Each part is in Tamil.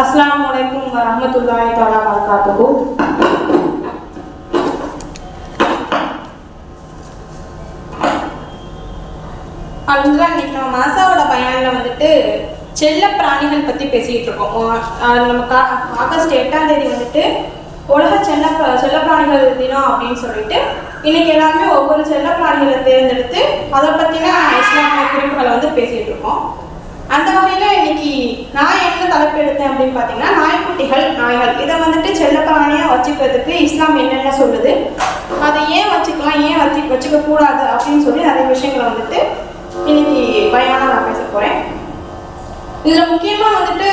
அஸ்லாம் வலைக்கும் வரஹ்மத்துல்லாஹி தாலா வரகாத்துஹு அல்ஹம்துலில்லாஹ் இன்னைக்கு நம்ம மாசாவோட பயானில் வந்துட்டு செல்ல பிராணிகள் பற்றி பேசிக்கிட்டு இருக்கோம். நம்ம கா ஆகஸ்ட் எட்டாம் தேதி வந்துட்டு உலக செல்ல செல்ல பிராணிகள் தினம் அப்படின்னு சொல்லிட்டு இன்னைக்கு எல்லாருமே ஒவ்வொரு செல்ல பிராணிகளை தேர்ந்தெடுத்து அதை பற்றின இஸ்லாமிய குறிப்புகளை வந்து பேசிகிட்டு இருக்கோம். அந்த வகையில் இன்னைக்கு நான் என்ன தலைப்பு எடுத்தேன் அப்படின்னு பார்த்தீங்கன்னா நாய்க்குட்டிகள் நாய்கள். இதை வந்துட்டு செல்லப்பிராணியாக வச்சுக்கிறதுக்கு இஸ்லாம் என்னென்ன சொல்லுது? அதை ஏன் வச்சுக்கலாம் ஏன் வச்சு வச்சுக்க கூடாது அப்படின்னு சொல்லி நிறைய விஷயங்களை வந்துட்டு இன்னைக்கு பயானா நான் பேச போகிறேன் இதில் முக்கியமாக வந்துட்டு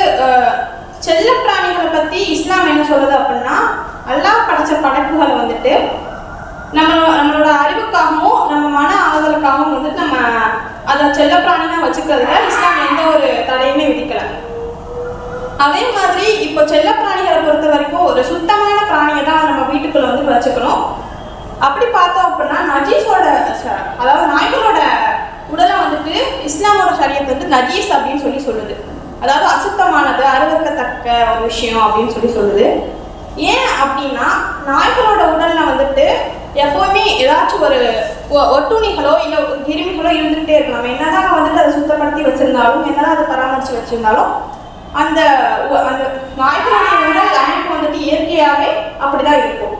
செல்லப்பிராணிகளை பற்றி இஸ்லாம் என்ன சொல்லுது அப்படின்னா அல்லாஹ் படைச்ச படைப்புகள் வந்துட்டு நம்ம நம்மளோட அறிவுக்காகவும் நம்ம மன ஆறுதலுக்காகவும் வந்துட்டு நம்ம அதை செல்லப்பிராணியாக வச்சுக்கிறதுல இஸ்லாம் எந்த ஒரு தடையுமே விதிக்கல. அதே மாதிரி இப்போ செல்லப்பிராணிகளை பொறுத்த வரைக்கும் ஒரு சுத்தமான பிராணியை தான் நம்ம வீட்டுக்குள்ள வந்து வச்சுக்கணும். அப்படி பார்த்தோம் அப்படின்னா நஜீஸோட அதாவது நாய்களோட உடலை வந்துட்டு இஸ்லாமோட சரியத்தை வந்து நஜீஸ் அப்படின்னு சொல்லி சொல்லுது. அதாவது அசுத்தமானது அருவறுக்கத்தக்க ஒரு விஷயம் அப்படின்னு சொல்லி சொல்லுது. ஏன் அப்படின்னா நாய்களோட உடல்ல வந்துட்டு எப்பவுமே ஏதாச்சும் ஒரு ஒ- இல்லை கிருமிகளோ இருந்துகிட்டே இருக்கும் நம்ம என்னதான் வந்துட்டு அதை சுத்தப்படுத்தி வச்சிருந்தாலும் என்னதான் அதை பராமரித்து வச்சிருந்தாலும் அந்த அந்த நாய்களுடைய உடல் அமைப்பு வந்துட்டு இயற்கையாகவே அப்படிதான் இருக்கும்.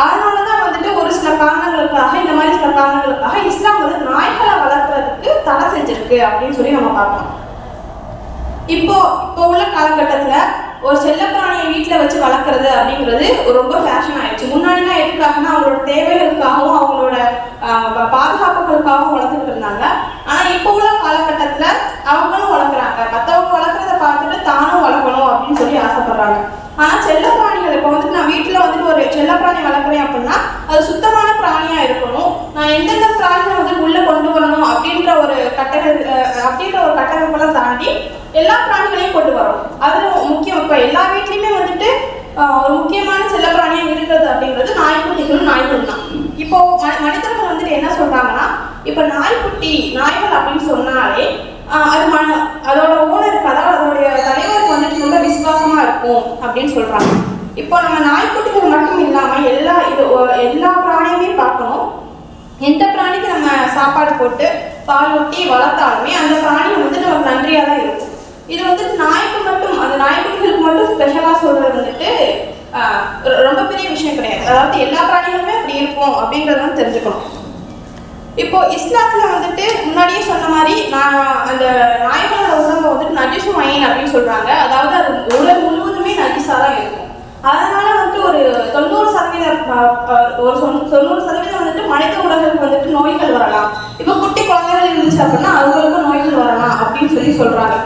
அதனால தான் வந்துட்டு ஒரு சில காரணங்களுக்காக இந்த மாதிரி சில காரணங்களுக்காக இஸ்லாம் வந்து நாய்களை வளர்க்குறதுக்கு தடை செஞ்சிருக்கு அப்படின்னு சொல்லி நம்ம பார்க்கலாம் இப்போ இப்போ உள்ள காலகட்டத்தில் ஒரு செல்லப்பிராணியை வீட்டில் வச்சு வளர்க்குறது அப்படிங்கிறது ரொம்ப ஃபேஷன் ஆயிடுச்சு. முன்னாடிலாம் எதுக்காகனா அவங்களோட தேவைகளுக்காகவும் அவங்களோட ஆஹ், பா- பாதுகாப்புகளுக்காகவும் வளர்த்துக்கிட்டு இருந்தாங்க ஆனால் இப்போ உள்ள காலகட்டத்தில் அவங்களும் வளர்க்குறாங்க மற்றவங்க வளர்க்குறத பார்த்துட்டு தானும் வளர்க்கணும் அப்படின்னு சொல்லி ஆசைப்படுறாங்க ஆனால் செல்லப்பிராணிகள் இப்போ வந்துட்டு நான் வீட்டில் வந்துட்டு ஒரு செல்லப்பிராணி வளர்க்குறேன் அப்படின்னா அது சுத்தமான பிராணியாக இருக்கணும் நான் எந்தெந்த பிராணிகளை வந்து உள்ளே கொண்டு வரணும் அப்படின்ற ஒரு கட்டமைப்பு அஹ், அப்படின்ற ஒரு கட்டமைப்பெல்லாம் தாண்டி எல்லா பிராணிகளையும் கொண்டு வரோம். அதில் முக்கியம் இப்போ எல்லா வீட்லேயுமே வந்துட்டு ஒரு முக்கியமான செல்லப்பிராணியாக இருக்கிறது அப்படிங்கிறது நாய்க்குட்டிகளும் நாய்களும் தான். இப்போ மனிதர்கள் வந்துட்டு என்ன சொல்றாங்கன்னா இப்போ நாய்க்குட்டி நாய்கள் அப்படின்னு சொன்னாலே அது ம அதோட ஓனருக்கு அதாவது அதோடைய தலைவருக்கு வந்துட்டு ரொம்ப விசுவாசமா இருக்கும் அப்படின்னு சொல்றாங்க. இப்போ நம்ம நாய்க்குட்டிகள் மட்டும் இல்லாமல் எல்லா இது எல்லா பிராணியுமே பார்க்கணும். எந்த பிராணிக்கு நம்ம சாப்பாடு போட்டு பால் ஊட்டி வளர்த்தாலுமே அந்த பிராணி வந்து நமக்கு நன்றியாக தான் இருக்கும். இது வந்து நாய்க்கு மட்டும் அந்த நாய்க்குட்டிகளுக்கு மட்டும் ஸ்பெஷலாக சொல்கிறது வந்துட்டு ரொம்ப பெரிய விஷயம் கிடையாது. அதாவது எல்லா பிராணிகளுமே அப்படி இருக்கும் அப்படிங்கிறத வந்து தெரிஞ்சுக்கணும். இப்போ இஸ்லாத்துல வந்துட்டு முன்னாடியே சொன்ன மாதிரி நான் அந்த நாய்களோட உடம்பு வந்துட்டு நஜிசு மயின் அப்படின்னு சொல்றாங்க. அதாவது அது உடல் முழுவதுமே நஜிஸா தான் இருக்கும். அதனால வந்துட்டு ஒரு தொண்ணூறு சதவீதம் ஒரு தொண்ணூறு சதவீதம் வந்துட்டு மனித உடலுக்கு வந்துட்டு நோய்கள் வரலாம். இப்போ குட்டி குழந்தைகள் இருந்துச்சு அப்படின்னா அவங்களுக்கும் நோய்கள் வரலாம் அப்படின்னு சொல்லி சொல்றாங்க.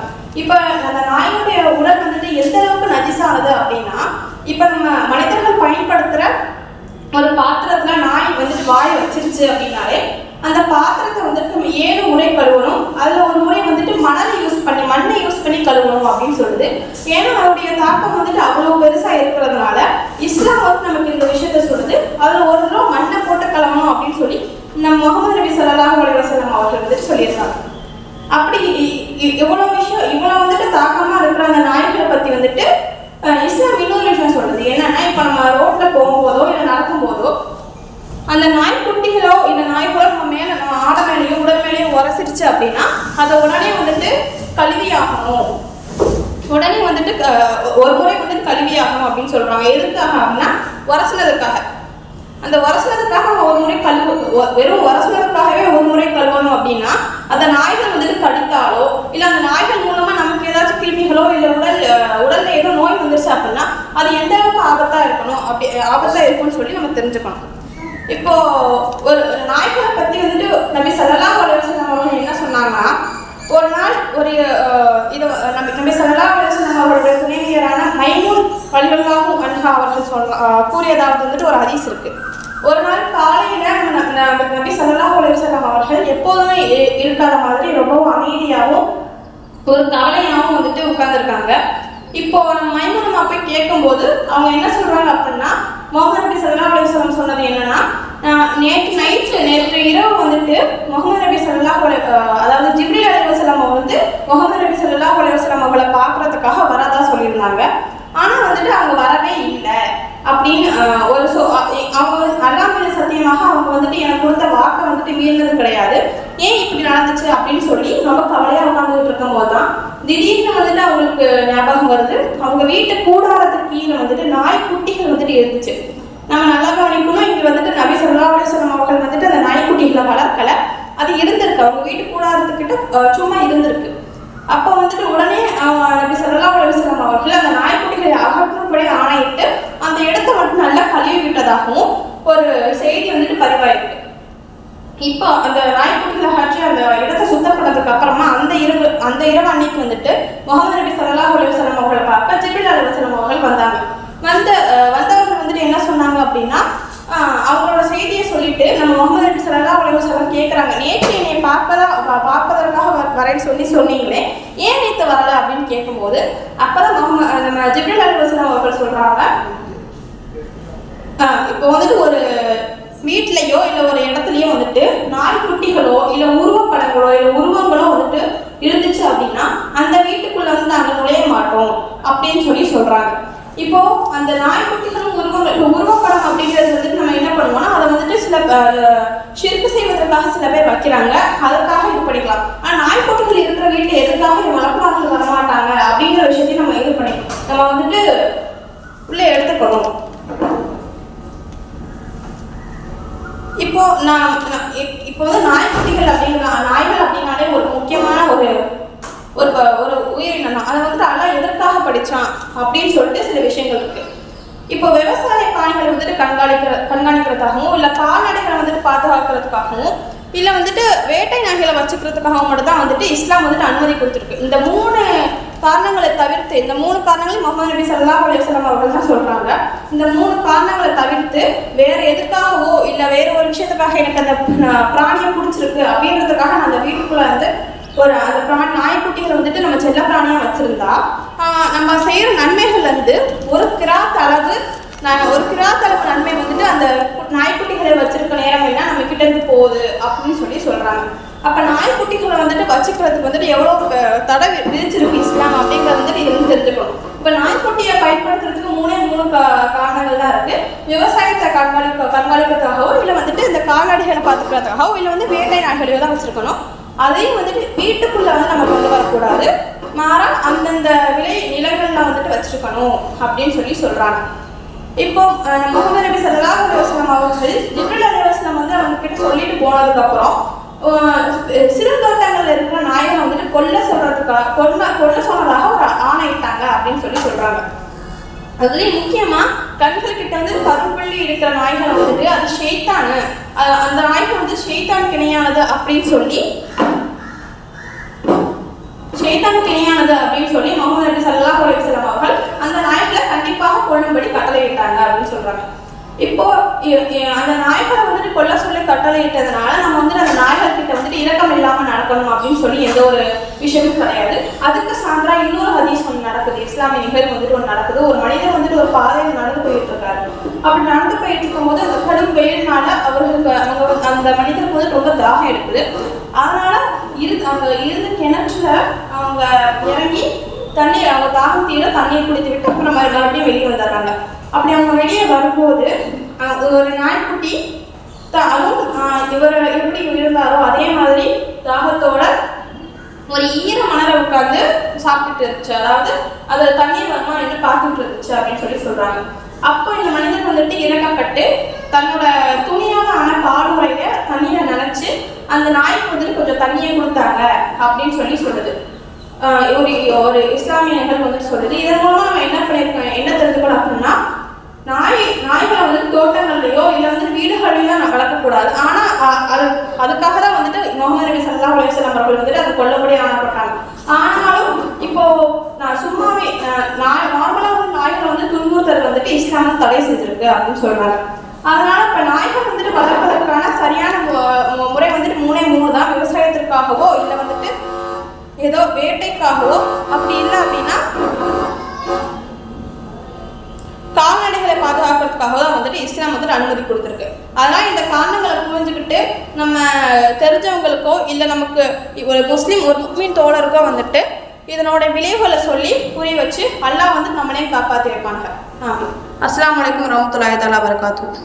இப்போ அந்த நாயினுடைய உடல் வந்துட்டு எந்த அளவுக்கு நஜிசானது அப்படின்னா இப்போ நம்ம மனிதர்கள் பயன்படுத்துகிற ஒரு பாத்திரத்துல நாய் வந்துட்டு வாய வச்சிருச்சு அப்படின்னாலே அந்த பாத்திரத்தை வந்துட்டு நம்ம ஏழு முறை கழுவணும். அதுல ஒரு முறை வந்துட்டு மணல் யூஸ் பண்ணி மண்ணை யூஸ் பண்ணி கழுவணும் அப்படின்னு சொல்லுது. ஏன்னா அவருடைய தாக்கம் வந்துட்டு அவ்வளவு பெருசா இருக்கிறதுனால இஸ்லாம் வந்து நமக்கு இந்த விஷயத்த சொல்லுது. அதுல ஒரு தடவை மண்ணை போட்டு கிளம்பணும் அப்படின்னு சொல்லி நம்ம முகமது நபி சொல்லலாம் அலைஹி அவர்கள் வந்துட்டு சொல்லியிருக்காங்க. அப்படி இ- இவ்வளவு விஷயம் இவ்வளவு வந்துட்டு தாக்கமா இருக்கிற அந்த நாய்களை பத்தி வந்துட்டு இஸ்லாம் இன்னொரு விஷயம் சொல்லுது. என்னன்னா இப்ப நம்ம ரோட்ல போகும்போதோ இல்லை நடக்கும் போதோ அந்த நாய்க்குட்டிகளோ இல்லை நாய்களோ நம்ம மேல நம்ம ஆட மேலேயோ உடல் மேலேயோ உரசிடுச்சு அப்படின்னா அதை உடனே வந்துட்டு கழுவி ஆகணும் உடனே வந்துட்டு ஒரு முறை வந்துட்டு கழுவி ஆகணும் அப்படின்னு சொல்றாங்க. எதுக்காக அப்படின்னா உரசினதுக்காக. அந்த உரசினதுக்காக நம்ம ஒரு முறை கழுவு வெறும் உரசினதுக்காகவே ஒரு முறை கழுவணும் அப்படின்னா அந்த நாய்கள் வந்துட்டு கடித்தாலோ இல்லை அந்த நாய்கள் மூலமா நமக்கு ஏதாச்சும் கிருமிகளோ இல்லை உடல் உடலில் உடல்ல ஏதோ நோய் வந்துருச்சு அப்படின்னா அது எந்த அளவுக்கு ஆபத்தா இருக்கணும் அப்படி ஆபத்தா இருக்கும்னு சொல்லி நம்ம தெரிஞ்சுக்கணும். இப்போ ஒரு நாய்களை பத்தி வந்துட்டு நம்ம சொல்லலாம் அலைஹி வஸல்லம் அவர்கள் என்ன சொன்னாங்கன்னா ஒரு நாள் ஒரு அஹ், இது நபி நபி ஸல்லல்லாஹு அலைஹி வஸல்லம் அவருடைய துணைவியரான மைமூன் அன்ஹா அவர்கள் சொல்ற கூறியதாவது வந்துட்டு ஒரு ஹதீஸ் இருக்கு. ஒரு நாள் காலையில நம்ம நபி சல்லாஹ் அலிசல்லாம் அவர்கள் எப்போதுமே இருக்காத மாதிரி ரொம்பவும் அமைதியாகவும் ஒரு கவலையாகவும் வந்துட்டு உட்கார்ந்துருக்காங்க. இப்போ நம்ம மைமூனமா போய் கேட்கும்போது அவங்க என்ன சொல்றாங்க அப்படின்னா முகமது நபி சல்லா அலைஹி சொன்னது என்னன்னா நேற்று நைட்டு நேற்று இரவு வந்துட்டு முகமது நபி சல்லா அலைஹி அதாவது ஜிப்ரி அலைஹி வந்து முகமது நபி சல்லா அலைஹி அவங்கள பார்க்கறதுக்காக வரதா சொல்லியிருந்தாங்க. ஆனால் வந்துட்டு அவங்க வரவே இல்லை. அப்படின்னு ஒரு சொ அவங்க அண்ணாமலை சத்தியமாக அவங்க வந்துட்டு எனக்கு கொடுத்த வாக்கை வந்துட்டு மீறினது கிடையாது. ஏன் இப்படி நடந்துச்சு அப்படின்னு சொல்லி ரொம்ப கவலையாக உட்காந்துக்கிட்டு இருக்கும் போது தான் திடீர்னு வந்துட்டு அவங்களுக்கு ஞாபகம் வருது. அவங்க வீட்டு கூடாரத்துக்கு கீழே வந்துட்டு நாய் குட்டிகள் வந்துட்டு இருந்துச்சு. நம்ம நல்லா கவனிக்கணும் இங்கே வந்துட்டு நபி சொல்லா அலிஸ்லாம் அவர்கள் வந்துட்டு அந்த நாய்க்குட்டிகளை வளர்க்கலை. அது இருந்திருக்கு. அவங்க வீட்டு கூடாரத்துக்கிட்ட சும்மா இருந்திருக்கு. அப்போ வந்துட்டு உடனே அவன் நபி சொல்லா அலிஸ்லாம் அவர்கள் அந்த நாய்க்குட்டிகளை அகற்றும்படி ஆணையிட்டு அந்த இடத்த மட்டும் நல்லா கழுவி விட்டதாகவும் ஒரு செய்தி வந்துட்டு பதிவாயிருக்கு. இப்போ அந்த நாய்க்குட்டிகளை அகற்றி அந்த இடத்தை சுத்தப்பட்டதுக்கு அப்புறமா அந்த இரவு அந்த இரவு அன்னைக்கு வந்துட்டு முகமது நபி ஸல்லல்லாஹு அலைஹி அவர்களை பார்க்க ஜிபில் அலுவலம் அவர்கள் வந்தாங்க. வந்த வந்தவர்கள் வந்துட்டு என்ன சொன்னாங்க அப்படின்னா அவங்களோட செய்தியை சொல்லிட்டு நம்ம முகமது நபி ஸல்லல்லாஹு அலைஹி கேட்குறாங்க நேற்று என்னை பார்ப்பதா பா- வரேன்னு சொல்லி சொன்னீங்களே ஏன் நேற்று வரல அப்படின்னு கேட்கும்போது அப்பதான் முகமது நம்ம ஜிப்ரல் அலுவலாம் அவர்கள் சொல்றாங்க. ஆஹ் இப்போ வந்துட்டு ஒரு வீட்லயோ இல்லை ஒரு இடத்துலயோ வந்துட்டு நாய்க்குட்டிகளோ இல்லை உருவப்படங்களோ இல்லை உருவங்களோ வந்துட்டு இருந்துச்சு அப்படின்னா அந்த வீட்டுக்குள்ள வந்து நாங்கள் நுழைய மாட்டோம் அப்படின்னு சொல்லி சொல்றாங்க. இப்போ அந்த நாய்க்குட்டிகளும் உருவங்கள் இப்போ உருவப்படம் அப்படிங்கிறது வந்துட்டு நம்ம என்ன பண்ணுவோம்னா அதை வந்துட்டு சில ஷிர்கு செய்வதற்காக சில பேர் வைக்கிறாங்க. அதற்காக இது பண்ணிக்கலாம் ஆனால் நாய்க்குட்டிகள் இருக்கிற வீட்டில் எதுக்காக வளர்ப்பாளர்கள் வரமாட்டாங்க அப்படிங்கிற விஷயத்தையும் நம்ம இது பண்ணி நம்ம வந்துட்டு உள்ளே எடுத்துக்கணும். இப்போ நான் இப்போ வந்து நாய்க்குட்டிகள் அப்படிங்கிற நாய்கள் அப்படின்னாலே ஒரு முக்கியமான ஒரு ஒரு ஒரு உயிரினம் தான். அதை வந்துட்டு அல்லாஹ் எதற்காக படிச்சான் அப்படின்னு சொல்லிட்டு சில விஷயங்கள் இருக்கு. இப்போ விவசாய காணிகளை வந்துட்டு கண்காணிக்கிற கண்காணிக்கிறதுக்காகவும் இல்லை கால்நடைகளை வந்துட்டு பாதுகாக்கிறதுக்காகவும் இல்லை வந்துட்டு வேட்டை நாய்களை வச்சுக்கிறதுக்காகவும் மட்டும் தான் வந்துட்டு இஸ்லாம் வந்துட்டு அனுமதி கொடுத்துருக்கு. இந்த மூணு காரணங்களை தவிர்த்து இந்த மூணு காரணங்களையும் முகமது நபி சல்லா அலைஹி அவர்கள் தான் சொல்றாங்க. இந்த மூணு காரணங்களை தவிர்த்து வேற எதுக்காகவோ இல்லை வேற ஒரு விஷயத்துக்காக எனக்கு அந்த பிராணியை பிடிச்சிருக்கு அப்படின்றதுக்காக நான் அந்த வீட்டுக்குள்ள வந்து ஒரு அந்த பிராணி நாய்க்குட்டிகளை வந்துட்டு நம்ம செல்ல பிராணியா வச்சிருந்தா நம்ம செய்யற நன்மைகள் வந்து ஒரு கிராத் அளவு நான் ஒரு கிராத் அளவு நன்மை வந்துட்டு அந்த நாய்க்குட்டிகளை வச்சிருக்க நேரம் என்ன நம்ம கிட்ட இருந்து போகுது அப்படின்னு சொல்லி சொல்றாங்க. அப்ப நாய்க்குட்டிகளை வந்துட்டு வச்சுக்கிறதுக்கு வந்துட்டு எவ்வளவு தடை விதிச்சிருக்கு இஸ்லாம் அப்படிங்கறது வந்துட்டு இது தெரிஞ்சுக்கணும். இப்போ நாய்க்குட்டியை பயன்படுத்துறதுக்கு மூணே மூணு கா- காரணங்கள் தான் இருக்கு. விவசாயத்தை கண்காணிக்க கண்காணிக்கிறதுக்காகவோ இல்லை வந்துட்டு இந்த கால்நடைகளை பார்த்துக்கிறதுக்காகவோ இல்லை வந்து வேட்டை நாய்களையோ தான் வச்சிருக்கணும். அதையும் வந்துட்டு வீட்டுக்குள்ள வந்து நம்ம கொண்டு வரக்கூடாது. மாறாக அந்தந்த விலை நிலங்கள்ல வந்துட்டு வச்சிருக்கணும் அப்படின்னு சொல்லி சொல்றாங்க. இப்போ நம்ம முகமது நபி ஸல்லல்லாஹு அலைஹி அவர்கள் ஜிப்ரல் அலைஹி வந்து அவங்க கிட்ட சொல்லிட்டு போனதுக்கப்புறம் சிறு தோட்டங்கள்ல இருக்கிற நாய்களை வந்துட்டு கொல்ல சொல்றதுக்காக கொல்ல கொல்ல சொன்னதாக ஒரு ஆணையிட்டாங்க அப்படின்னு சொல்லி சொல்றாங்க. அதுலயும் முக்கியமா கண்கள் கிட்ட வந்து கருப்புள்ளி இருக்கிற நாய்களை வந்துட்டு அது ஷேத்தானு. அந்த நாய்கள் வந்து ஷேத்தான் இணையானது அப்படின்னு சொல்லி ஷேத்தான் இணையானது அப்படின்னு சொல்லி முகமது நபி சல்லா குலேசலம் அவர்கள் அந்த நாய்களை கண்டிப்பாக கொள்ளும்படி கட்டளையிட்டாங்க அப்படின்னு சொல்றாங்க. இப்போ அந்த நாய்களை வந்துட்டு கொல்ல சொல்லி கட்டளையிட்டதுனால நம்ம வந்து அந்த நாய்கள்கிட்ட வந்துட்டு இரக்கம் இல்லாம நடக்கணும் அப்படின்னு சொல்லி எந்த ஒரு விஷயமும் கிடையாது. அதுக்கு சான்றா இன்னொரு ஹதீஸ் ஒன்று நடக்குது. இஸ்லாமிய நிகழ்வு வந்துட்டு ஒன்று நடக்குது. ஒரு மனிதர் வந்துட்டு ஒரு பாதையில் நடந்து போயிட்டு இருக்காரு அப்படி நடந்து போயிட்டு இருக்கும்போது அந்த கடும் வெயில்னால அவர்களுக்கு அவங்க அந்த மனிதருக்கு வந்து ரொம்ப தாகம் எடுக்குது. அதனால இரு அவங்க இருந்த கிணற்றுல அவங்க இறங்கி தண்ணீர் அவங்க தாகம் தீர தண்ணியை குடித்து விட்டு அப்புறம் மறுபடியும் வெளியே வந்துடுறாங்க. அப்படி அவங்க வெளியே வரும்போது ஒரு நாய்க்குட்டி த- அதுவும் இவர் எப்படி இருந்தாரோ அதே மாதிரி தாகத்தோட ஒரு ஈர மணலை உட்காந்து சாப்பிட்டுட்டு இருந்துச்சு. அதாவது அது தண்ணீர் வருமா என்று பார்த்துட்டு இருந்துச்சு அப்படின்னு சொல்லி சொல்றாங்க. அப்போ இந்த மனிதர் வந்துட்டு இறக்கப்பட்டு தன்னோட துணியால ஆன பாலுரைய தண்ணீரை நினைச்சு அந்த நாய்க்கு வந்துட்டு கொஞ்சம் தண்ணியை கொடுத்தாங்க அப்படின்னு சொல்லி சொல்லுது. ஒரு ஒரு இஸ்லாமிய வந்து வந்துட்டு சொல்லுது இதன் மூலமா நம்ம என்ன பண்ணியிருக்கோம் என்ன தெரிஞ்சுக்கணும் அப்படின்னா நாய் நாய்களை வந்து தோட்டங்கள்லயோ இல்லை வந்து வீடுகள்லையோ நம்ம வளர்க்கக்கூடாது. ஆனா அது அதுக்காக தான் வந்துட்டு முகமது நபி ஸல்லல்லாஹு அலைஹி அவர்கள் வந்துட்டு அது கொல்லபடி ஆனப்பட்டாங்க. ஆனாலும் இப்போ நான் சும்மாவே நாய் நார்மலாக வந்து நாய்களை வந்து துன்புறுத்தல் வந்துட்டு இஸ்லாம் தடை செஞ்சிருக்கு அப்படின்னு சொல்றாங்க. அதனால இப்ப நாய்கள் வந்துட்டு வளர்ப்பதற்கான சரியான முறை வந்துட்டு மூணே மூணு தான். விவசாயத்திற்காகவோ இல்லை வந்து ஏதோ வேட்டைக்காகவோ அப்படி இல்லை அப்படின்னா கால்நடைகளை பாதுகாக்கிறதுக்காக தான் வந்துட்டு இஸ்லாம் வந்துட்டு அனுமதி கொடுத்துருக்கு. அதனால் இந்த காரணங்களை புரிஞ்சுக்கிட்டு நம்ம தெரிஞ்சவங்களுக்கோ இல்லை நமக்கு ஒரு முஸ்லீம் ஒரு முஸ்லீம் தோழருக்கோ வந்துட்டு இதனோட விளைவுகளை சொல்லி புரிய வச்சு அல்லாஹ் வந்து நம்மளையும் காப்பாற்றி வைப்பாங்க ஆமாம் அஸ்லாம் வலைக்கம் ரமத்துல்லாய் தலா வரகாத்து